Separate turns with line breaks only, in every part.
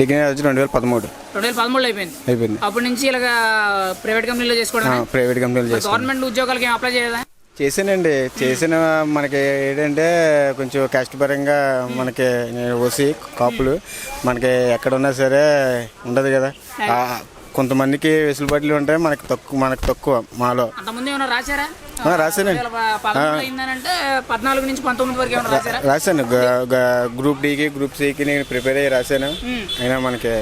Degree వచ్చి రెండు వేల పదమూడు.
రెండు వేల పదమూడులో అయిపోయింది.
అయిపోయింది.
అప్పటి నుంచి ఇలాగా ప్రైవేట్ కంపెనీలో చేసుకోవడం
ప్రైవేట్ కంపెనీలు
గవర్నమెంట్ ఉద్యోగాలకి ఏం అప్లై చేయదా
చేశానండి. చేసిన మనకి ఏంటంటే కొంచెం కష్టపరంగా మనకి వచ్చి కాపులు. మనకి ఎక్కడున్నా సరే ఉండదు కదా. కొంతమందికి వెసులుబాట్లు ఉంటాయి మనకి తక్కువ మనకి తక్కువ మాలో.
అంతకుముందు ఏమైనా రాశారా?
రాశానండి.
పద్నాలుగు నుంచి పంతొమ్మిది వరకు
రాశాను. గ్రూప్ డికి గ్రూప్ సికి నేను ప్రిపేర్ అయ్యి రాశాను. అయినా మనకి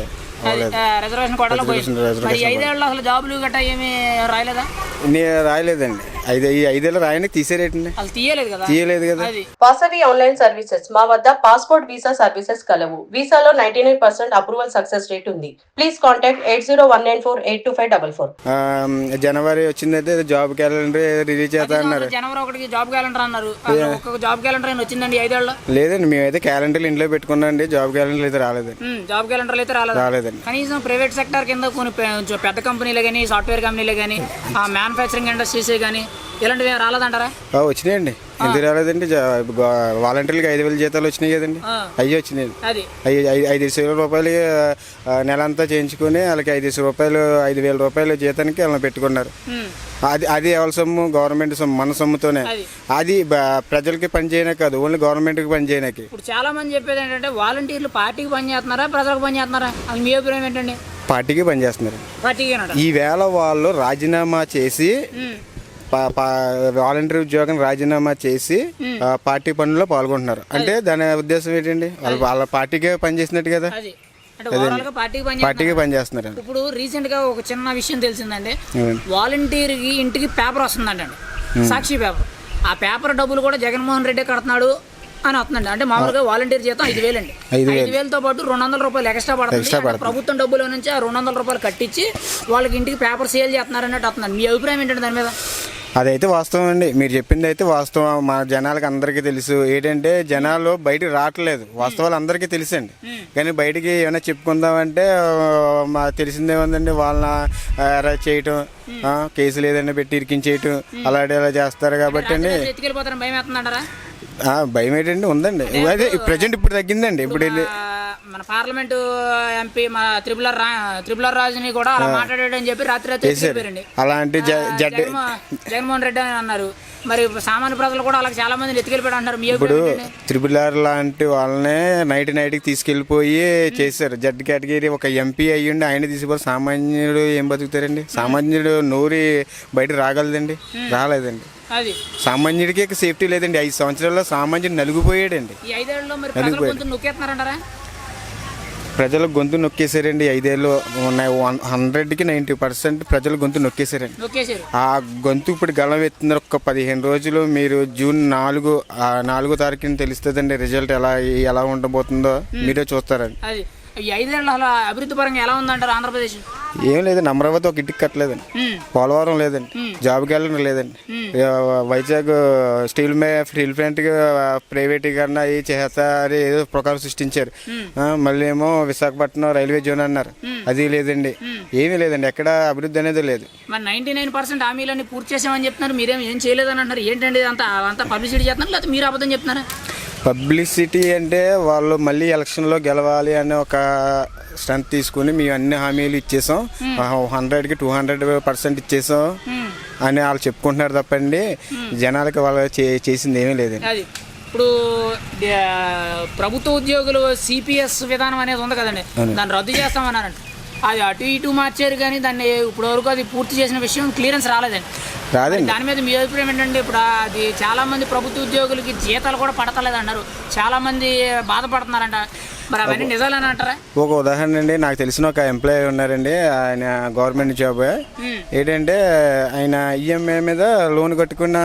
రిజర్వేషన్ కోటాలో పోయింది
రిజర్వేషన్
మరి ఈ ఐదేళ్ళు అసలు జాబులు గట్టా ఏమీ రాయలేదా
నేను రాయలేదండి. ఐదు ఐదేళ్ళు రాయని తీసేరేటండి
అసలు తీయలేదు కదా.
తీయలేదు కదా.
అది.
Vasavi online services. మా వద్ద పాస్పోర్ట్ వీసా సర్వీసెస్ కలవు. వీసాలో ninety nine percent approval success rate ఉంది. Please contact eight zero one nine four eight two five double four.
ఆ, జనవరి వచ్చిందంటే జాబ్ క్యాలెండర్ రిలీజ్ చేస్తా అన్నారు.
జనవరి ఒకటికి జాబ్ క్యాలెండర్ అన్నారు. అసలు ఒక్కొక్క జాబ్ క్యాలెండర్ అయినా వచ్చిందండి ఈ ఐదేళ్ళలో?
లేదండి మేమైతే క్యాలెండర్లు ఇంట్లో పెట్టుకున్నాండి. జాబ్ క్యాలెండర్ అయితే రాలేదండి.
ఉమ్, జాబ్ క్యాలెండర్ అయితే రాలేదు?
రాలేదండి.
కనీసం ప్రైవేట్ సెక్టర్ కింద కొన్ని పె- కొంచెం పెద్ద కంపెనీలు కానీ సాఫ్ట్వేర్ కంపెనీలు కానీ ఆ మ్యానుఫ్యాక్చరింగ్ ఇండస్ట్రీస్ కానీ ఇలాంటివి ఏం రాలేదంటారా?
వచ్చినాయండి. ఎందుకు రాలేదండి? వాలంటీర్లకి ఐదు వేల జీతాలు వచ్చినాయి కదండి. అవి వచ్చినాయి.
అది.
అవి ఐదు ఐదు వేల రూపాయలు నెల అంతా చేయించుకుని వాళ్ళకి ఐదు వేల రూపాయలు ఐదు వేల రూపాయలు జీతానికి వాళ్ళని పెట్టుకున్నారు. అది అది ఎవరి సొమ్ము? గవర్నమెంట్ సొమ్ము మన సొమ్ముతోనే.
అది.
ప్రజలకి పని చేయడానికి కాదు ఓన్లీ గవర్నమెంట్కి పని చేయడానికి
ఇప్పుడు చాలా మంది చెప్పేది ఏంటంటే వాలంటీర్లు పార్టీకి పని చేస్తున్నారా ప్రజలకు పని చేస్తున్నారా? అది మీ అభిప్రాయం ఏంటండి?
పార్టీకి పని చేస్తున్నారు.
పార్టీకి అనట
ఈవేళ వాళ్ళు రాజీనామా చేసి వాలంటీర్ ఉద్యోగం రాజీనామా చేసి పార్టీ పనుల్లో పాల్గొంటున్నారు. అంటే దాని ఉద్దేశం ఏంటండి? వాళ్ళు వాళ్ళ పార్టీకే పని చేసినట్టు కదా?
పార్టీకి పని చేస్తున్నారు.
పార్టీకే పని చేస్తున్నారు
ఇప్పుడు రీసెంట్గా ఒక చిన్న విషయం తెలిసిందండి? వాలంటీర్కి ఇంటికి పేపర్ వస్తుందంటండి. సాక్షి పేపర్. ఆ పేపర్ డబ్బులు కూడా జగన్మోహన్ రెడ్డి కడుతున్నాడు అని వస్తుందండి. అంటే మామూలుగా వాలంటీర్ జీతం ఐదు వేలు. అండి
ఐదు
వేలతో పాటు రెండు వందల రూపాయలు ఎక్స్ట్రా పడుతుంది. ప్రభుత్వం డబ్బులో నుంచి ఆ రెండు వందల రూపాయలు కట్టించి వాళ్ళకి ఇంటికి పేపర్ సేల్ చేస్తున్నారు అన్నట్టు వస్తుందండి. మీ అభిప్రాయం ఏంటంటే దాని మీద?
అదైతే వాస్తవం అండి. మీరు చెప్పింది అయితే వాస్తవం. మా జనాలకు అందరికీ తెలుసు. ఏంటంటే జనాలు బయటికి రావట్లేదు. వాస్తవాలు అందరికీ తెలుసండి. కానీ బయటికి ఏమైనా చెప్పుకుందామంటే మా తెలిసిందేముందండి వాళ్ళని అరెస్ట్ చేయటం కేసులు ఏదైనా పెట్టి ఇరికించేయటం అలాంటి అలా చేస్తారు కాబట్టి అండి.
భయం
ఏంటండి ఉందండి. అదే ప్రజెంట్ ఇప్పుడు తగ్గిందండి. ఇప్పుడు వెళ్ళి-
మన పార్లమెంటు ఎంపీ మన త్రిపులర్ రా త్రిపులర్ రాజుని కూడా అలా మాట్లాడాడు అని చెప్పి రాత్రి రాత్రి ఎత్తుకెళ్ళిపోయారండి
అలాంటి
జగన్మోహన్ రెడ్డి అని అన్నారు. మరి సామాన్య ప్రజలు కూడా అలాగే చాలా మంది ఎత్తుకెళ్ళిపోయాడు అంటారు మీ
ఇప్పుడు? త్రిపుల్ ఆర్ లాంటి వాళ్ళనే నైట్ నైట్కి తీసుకెళ్ళిపోయి చేశారు. జడ్ కేటగిరీ ఒక ఎంపీ అయ్యుండి ఆయన తీసుకుపోయి సామాన్యుడు ఏం బతుకుతారండి? సామాన్యుడు నూరి బయట రాగలదండి? రాలేదండి.
అది.
సామాన్యుడికి సేఫ్టీ లేదండి. ఐదు సంవత్సరాల్లో సామాన్యుడు నలుగుపోయాడండి.
మరి ప్రజల గొంతు
నొక్కేశారండి. ఐదేళ్ళు ఉన్నాయి. వన్ హండ్రెడ్కి నైంటీ పర్సెంట్ ప్రజలు గొంతు నొక్కేశారండి.
నొక్కేశారు.
ఆ గొంతు ఇప్పుడు గలం ఎత్తున్నారు ఒక పదిహేను రోజులు మీరు జూన్ నాలుగు ఆ నాలుగో తారీఖున తెలుస్తుందండి. రిజల్ట్ ఎలా ఎలా ఉండబోతుందో మీరే చూస్తారండి
ఈ ఐదేళ్ళు అభివృద్ధి పరంగా ఎలా ఉందంటారు ఆంధ్రప్రదేశ్?
ఏం లేదండి అమరావతి ఒక ఇంటికి కట్టలేదండి. పోలవరం లేదండి. జాబ్ క్యాలెండర్ లేదండి. వైజాగ్ స్టీల్ మే స్టీల్ ప్లాంట్ ప్రైవేటీకరణ అవి చేస్తారు ఏదో ప్రకారం సృష్టించారు. మళ్ళీ ఏమో విశాఖపట్నం రైల్వే జోన్ అన్నారు. అది లేదండి. ఏమీ లేదండి. ఎక్కడ అభివృద్ధి అనేది లేదు.
మరి నైన్టీ నైన్ పర్సెంట్ హామీలన్నీ పూర్తి చేసామని చెప్తున్నారు. మీరేం ఏం చేయలేదని అంటారు ఏంటండి అంతా అంతా పబ్లిసిటీ చేస్తున్నారు? లేకపోతే మీరు అబద్ధం చెప్తున్నారా?
పబ్లిసిటీ అంటే వాళ్ళు మళ్ళీ ఎలక్షన్లో గెలవాలి అనే ఒక స్ట్రెంత్ తీసుకుని మేము అన్ని హామీలు ఇచ్చేసాం. హండ్రెడ్కి టూ హండ్రెడ్ పర్సెంట్ ఇచ్చేసాం అని వాళ్ళు చెప్పుకుంటున్నారు తప్పండి. జనాలకి వాళ్ళు చేసింది ఏమీ లేదండి.
అది ఇప్పుడు ప్రభుత్వ ఉద్యోగులు సిపిఎస్ విధానం అనేది ఉంది కదండి. దాన్ని రద్దు చేస్తామన్నారంట. అది అటు ఇటు మార్చారు కానీ దాన్ని ఇప్పుడు వరకు అది పూర్తి చేసిన విషయం క్లియరెన్స్ రాలేదండి.
రాదండి.
దాని మీద మీ అభిప్రాయం ఏంటంటే ఇప్పుడు అది చాలా మంది ప్రభుత్వ ఉద్యోగులకి జీతాలు కూడా పడతలేదు అన్నారు. చాలా మంది బాధపడుతున్నారంట. మరి అవన్నీ నిజాలని అంటారా?
ఒక ఉదాహరణ అండి. నాకు తెలిసిన ఒక ఎంప్లాయీ ఉన్నారండి. ఆయన గవర్నమెంట్ జాబ్ ఏంటంటే ఆయన ఈఎంఐ మీద లోన్ కట్టుకున్న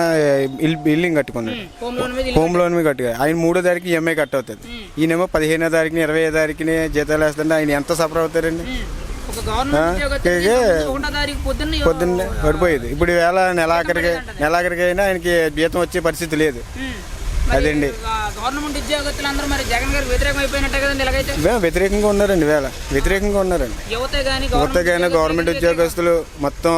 బిల్డింగ్ కట్టుకున్నాడు.
హోమ్ లోన్ మీద
హోమ్ లోన్ మీద కట్టుకున్నాడు. ఆయన మూడో తారీఖు ఈఎంఐ కట్ అవుతుంది. ఈయనేమో పదిహేనో తారీఖుని ఇరవై తారీఖుని జీతాలు వేస్తుంటే ఆయన ఎంత సఫర్ అవుతారండి?
పొద్దున్న
పడిపోయేది. ఇప్పుడు వేళ నెలాఖరికి నెలాఖరికి అయినా ఆయనకి జీతం వచ్చే పరిస్థితి లేదు. అదండి.
గవర్నమెంట్ ఉద్యోగస్తులందరూ మరి జగన్ వ్యతిరేకం అయిపోయినట్టే కదండి ఇలాగైతే.
వ్యతిరేకంగా ఉన్నారండి వేళ వ్యతిరేకంగా ఉన్నారండి.
యువతే కానీ
గవర్నమెంట్ ఉద్యోగస్తులు మొత్తం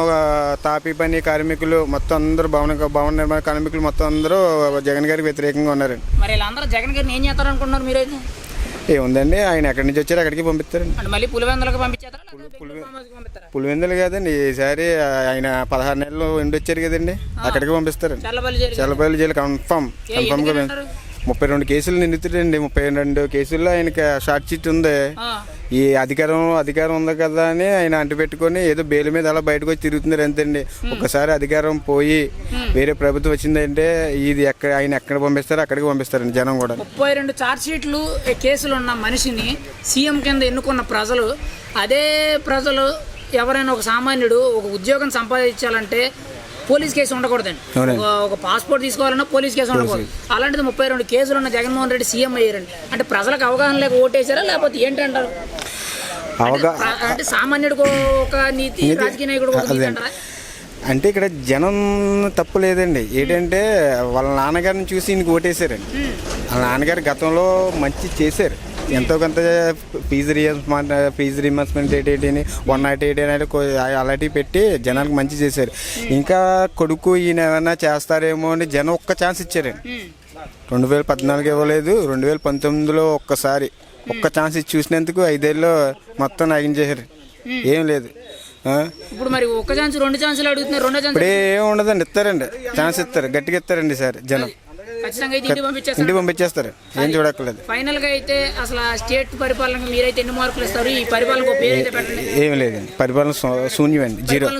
తాపీ పని కార్మికులు మొత్తం అందరూ భవన భవన నిర్మాణ కార్మికులు మొత్తం అందరూ జగన్ గారికి వ్యతిరేకంగా ఉన్నారండి.
మరి వీళ్ళందరూ జగన్ గారిని ఏం చేస్తారు అనుకుంటున్నారు మీరైతే?
ఏముందండి ఆయన ఎక్కడి నుంచి వచ్చారు అక్కడికి పంపిస్తారండి.
మళ్ళీ పులివెందులకు
పులివెందులు కదండి. ఈసారి ఆయన పదహారు నెలలు ఉండి వచ్చారు కదండి. అక్కడికి పంపిస్తారండి.
చల్లబల్లి జైలు.
చల్లపల్లి జైలు
ఎందుకని అంటారు?
ముప్పై రెండు కేసులు నిందితుడండి. ముప్పై రెండు కేసుల్లో ఆయనకి షార్ట్ షీట్ ఉంది. ఈ అధికారం అధికారం ఉంది కదా అని ఆయన అంటిపెట్టుకొని ఏదో బెయిల్ మీద అలా బయటకు వచ్చి తిరుగుతున్నారు అంతండి ఒకసారి అధికారం పోయి వేరే ప్రభుత్వం వచ్చిందంటే ఇది ఎక్కడ ఆయన ఎక్కడ పంపిస్తారో అక్కడికి పంపిస్తారండి జనం కూడా.
ముప్పై రెండు ఛార్జ్ షీట్లు ఏ కేసులు ఉన్న మనిషిని సీఎం కింద ఎన్నుకున్న ప్రజలు అదే ప్రజలు ఎవరైనా ఒక సామాన్యుడు ఒక ఉద్యోగం సంపాదించాలంటే పోలీస్ కేసు ఉండకూడదండి. ఒక- పాస్పోర్ట్ తీసుకోవాలన్నా పోలీస్ కేసు ఉండకూడదు. అలాంటిది ముప్పై రెండు కేసులు ఉన్న జగన్మోహన్ రెడ్డి సీఎం అయ్యారండి. అంటే ప్రజలకు అవగాహన లేక ఓటేశారా? లేకపోతే ఏంటంటారు? అంటే సామాన్యుడికి ఒక నీతి రాజకీయ నాయకుడు
అంటే ఇక్కడ జనం తప్పు లేదండి. ఏంటంటే వాళ్ళ నాన్నగారిని చూసి ఈయనకి ఓటేశారండి. వాళ్ళ నాన్నగారు గతంలో మంచి చేశారు. ఎంతో కొంత ఫీజు రియంబర్స్మెంట్ ఫీజు రియంబర్స్మెంట్ ఏంటి వన్ నాట్ ఎయిట్ అనేది కొ- అలాంటివి పెట్టి జనానికి మంచి చేశారు. ఇంకా కొడుకు ఈయన ఏమైనా చేస్తారేమో అని జనం ఒక్క ఛాన్స్ ఇచ్చారండి. రెండు వేల పద్నాలుగు ఇవ్వలేదు రెండు వేల పంతొమ్మిదిలో ఒక్కసారి ఒక్క ఛాన్స్ ఇచ్చి చూసినందుకు ఐదేళ్ళు మొత్తం నగించేశారు ఏం లేదు?
ఇప్పుడు మరి ఒక్క ఛాన్స్ రెండు ఛాన్సులు అడుగుతున్నారు రెండో ఛాన్స్
ఇప్పుడే ఏం ఉండదండి ఇస్తారండి. ఛాన్స్ ఇస్తారు గట్టిగా ఇస్తారండి సార్ జనం.
ఖచ్చితంగా అయితే ఇంటికి పంపించేస్తారు.
ఇంటికి పంపించేస్తారు. ఏం చూడక్కర్లేదు.
ఫైనల్గా అయితే అసలు ఆ స్టేట్ పరిపాలనకి మీరైతే ఎన్ని మార్కులు ఇస్తారు? ఈ పరిపాలనకు పేరు అయితే పెట్టండి.
ఏం లేదండి పరిపాలన శూ- శూన్యం అండి జీరో